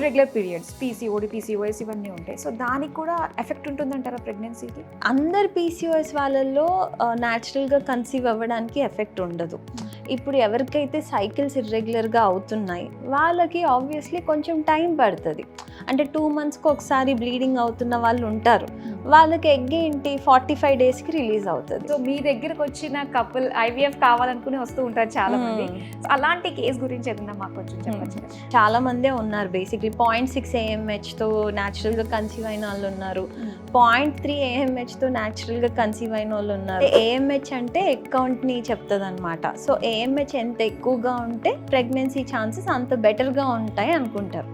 Irregular periods PCOD PCOS ఇవన్నీ ఉంటాయి. So దానికి కూడా ఎఫెక్ట్ ఉంటుందంటారా ప్రెగ్నెన్సీకి అందరు పీసీఓఎస్ వాళ్ళల్లో న్యాచురల్గా కన్సీవ్ అవ్వడానికి ఎఫెక్ట్ ఉండదు. ఇప్పుడు ఎవరికైతే సైకిల్స్ ఇర్రెగ్యులర్గా అవుతున్నాయి వాళ్ళకి ఆబ్వియస్లీ కొంచెం టైం పడుతుంది. అంటే టూ మంత్స్కి ఒకసారి బ్లీడింగ్ అవుతున్న వాళ్ళు ఉంటారు. వాళ్ళకి ఎగ్ ఏంటి? ఫార్టీ ఫైవ్ డేస్కి రిలీజ్ అవుతుంది. సో మీ దగ్గరకు వచ్చిన కపుల్ ఐవీఎఫ్ కావాలనుకుని వస్తూ ఉంటారు చాలా మంది Hmm. అలాంటి కేసు గురించి ఏదన్నా మాకు కొంచెం చెప్పచ్చు? చాలా మందే ఉన్నారు బేసిక్లీ పాయింట్ సిక్స్ ఏఎంహెచ్తో న్యాచురల్గా కన్సీవ్ అయిన వాళ్ళు ఉన్నారు. పాయింట్ త్రీ ఏఎంహెచ్తో న్యాచురల్గా కన్సీవ్ అయిన వాళ్ళు ఉన్నారు. ఏఎంహెచ్ అంటే అకౌంట్ని చెప్తుంది అనమాట సో ఏఎంహెచ్ ఎంత ఎక్కువగా ఉంటే ప్రెగ్నెన్సీ ఛాన్సెస్ అంత బెటర్గా ఉంటాయి అనుకుంటారు.